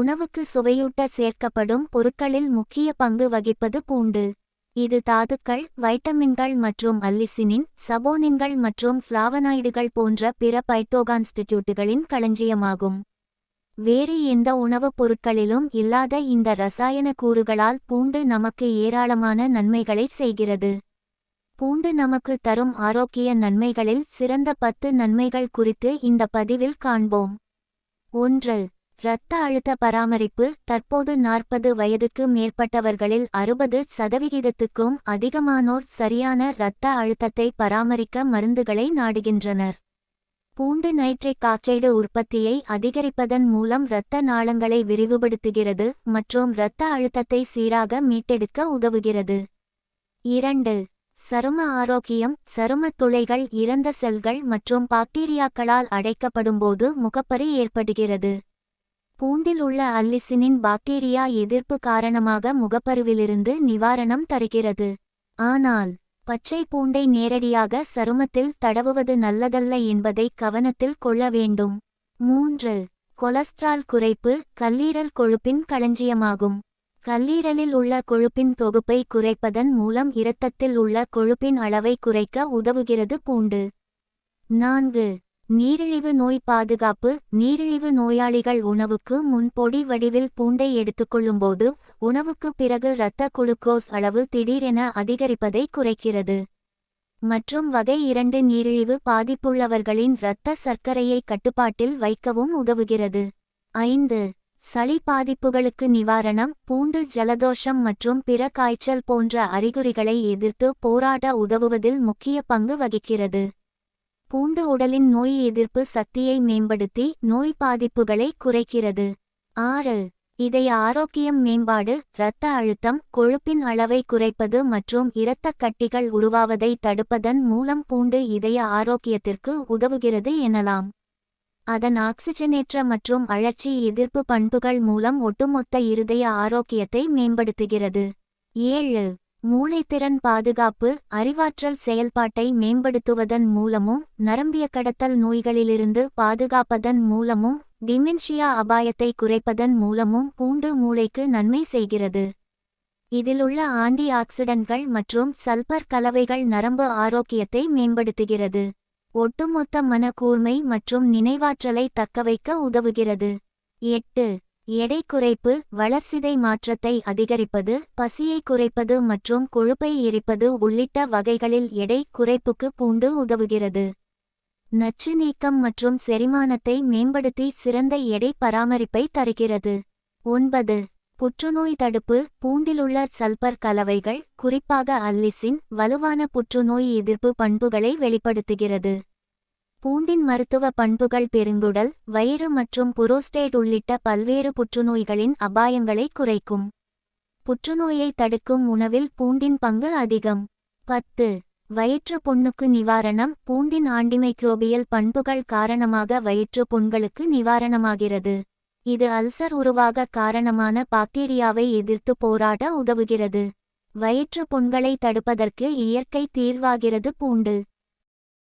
உணவுக்கு சுவையூட்ட சேர்க்கப்படும் பொருட்களில் முக்கிய பங்கு வகிப்பது பூண்டு. இது தாதுக்கள் வைட்டமின்கள் மற்றும் அல்லிசினின் சபோனின்கள் மற்றும் ஃப்ளாவனாய்டுகள் போன்ற பிற பைட்டோகான்ஸ்டிடியூட்டுகளின் களஞ்சியமாகும். வேறு எந்த உணவுப் பொருட்களிலும் இல்லாத இந்த ரசாயன கூறுகளால் பூண்டு நமக்கு ஏராளமான நன்மைகளை செய்கிறது. பூண்டு நமக்கு தரும் ஆரோக்கிய நன்மைகளில் சிறந்த பத்து நன்மைகள் குறித்து இந்த பதிவில் காண்போம். ஒன்று இரத்த அழுத்த பராமரிப்பு தற்போது நாற்பது வயதுக்கு மேற்பட்டவர்களில் அறுபது சதவிகிதத்துக்கும் அதிகமானோர் சரியான இரத்த அழுத்தத்தை பராமரிக்க மருந்துகளை நாடுகின்றனர். பூண்டு நைட்ரிக் ஆக்சைடு உற்பத்தியை அதிகரிப்பதன் மூலம் இரத்த நாளங்களை விரிவுபடுத்துகிறது மற்றும் இரத்த அழுத்தத்தை சீராக மீட்டெடுக்க உதவுகிறது. இரண்டு சரும ஆரோக்கியம் சருமத் துளைகள் இறந்த செல்கள் மற்றும் பாக்டீரியாக்களால் அடைக்கப்படும்போது முகப்பரு ஏற்படுகிறது. பூண்டில் உள்ள அல்லிசினின் பாக்டீரியா எதிர்ப்பு காரணமாக முகப்பருவிலிருந்து நிவாரணம் தருகிறது. ஆனால் பச்சை பூண்டை நேரடியாக சருமத்தில் தடவுவது நல்லதல்ல என்பதை கவனத்தில் கொள்ள வேண்டும். மூன்று கொலஸ்ட்ரால் குறைப்பு கல்லீரல் கொழுப்பின் களஞ்சியமாகும். கல்லீரலில் உள்ள கொழுப்பின் தொகுப்பை குறைப்பதன் மூலம் இரத்தத்தில் உள்ள கொழுப்பின் அளவை குறைக்க உதவுகிறது பூண்டு. நான்கு நீரிழிவு நோய் பாதுகாப்பு நீரிழிவு நோயாளிகள் உணவுக்கு முன் பொடி வடிவில் பூண்டை எடுத்துக்கொள்ளும்போது உணவுக்கு பிறகு இரத்த குளுக்கோஸ் அளவு திடீரென அதிகரிப்பதை குறைக்கிறது. மற்றும் வகை இரண்டு நீரிழிவு பாதிப்புள்ளவர்களின் இரத்த சர்க்கரையை கட்டுப்பாட்டில் வைக்கவும் உதவுகிறது. ஐந்து. சளி பாதிப்புகளுக்கு நிவாரணம் பூண்டு ஜலதோஷம் மற்றும் பிற காய்ச்சல் போன்ற அறிகுறிகளை எதிர்த்து போராட உதவுவதில் முக்கிய பங்கு வகிக்கிறது. பூண்டு உடலின் நோய் எதிர்ப்பு சக்தியை மேம்படுத்தி நோய் பாதிப்புகளை குறைக்கிறது. ஆறு. இதய ஆரோக்கியம் மேம்பாடு இரத்த அழுத்தம் கொழுப்பின் அளவை குறைப்பது மற்றும் இரத்தக் கட்டிகள் உருவாவதை தடுப்பதன் மூலம் பூண்டு இதய ஆரோக்கியத்திற்கு உதவுகிறது எனலாம். அதன் ஆக்சிஜனேற்ற மற்றும் அழற்சி எதிர்ப்பு பண்புகள் மூலம் ஒட்டுமொத்த இருதய ஆரோக்கியத்தை மேம்படுத்துகிறது. ஏழு. மூளைத்திறன் பாதுகாப்பு அறிவாற்றல் செயல்பாட்டை மேம்படுத்துவதன் மூலமும் நரம்பிய கடத்தல் நோய்களிலிருந்து பாதுகாப்பதன் மூலமும் டிமென்ஷியா அபாயத்தை குறைப்பதன் மூலமும் பூண்டு மூளைக்கு நன்மை செய்கிறது. இதிலுள்ள ஆன்டி ஆக்சிடன்ட்கள் மற்றும் சல்பர் கலவைகள் நரம்பு ஆரோக்கியத்தை மேம்படுத்துகிறது. ஒட்டுமொத்த மன கூர்மை மற்றும் நினைவாற்றலை தக்கவைக்க உதவுகிறது. எட்டு எடை குறைப்பு வளர்சிதை மாற்றத்தை அதிகரிப்பது பசியை குறைப்பது மற்றும் கொழுப்பை எரிப்பது உள்ளிட்ட வகைகளில் எடை குறைப்புக்கு பூண்டு உதவுகிறது. நச்சு நீக்கம் மற்றும் செரிமானத்தை மேம்படுத்தி சிறந்த எடை பராமரிப்பை தருகிறது. ஒன்பது. புற்றுநோய் தடுப்பு பூண்டிலுள்ள சல்பர் கலவைகள் குறிப்பாக அல்லிசின் வலுவான புற்றுநோய் எதிர்ப்பு பண்புகளை வெளிப்படுத்துகிறது. பூண்டின் மருத்துவ பண்புகள் பெருங்குடல் வயிறு மற்றும் புரோஸ்டேட் உள்ளிட்ட பல்வேறு புற்றுநோய்களின் அபாயங்களை குறைக்கும். புற்றுநோயை தடுக்கும் உணவில் பூண்டின் பங்கு அதிகம். பத்து. வயிற்று புண்ணுக்கு நிவாரணம். பூண்டின் ஆண்டிமைக்ரோபியல் பண்புகள் காரணமாக வயிற்று புண்களுக்கு நிவாரணமாகிறது. இது அல்சர் உருவாக காரணமான பாக்டீரியாவை எதிர்த்து போராட உதவுகிறது. வயிற்று புண்களை தடுப்பதற்கு இயற்கை தீர்வாகிறது பூண்டு.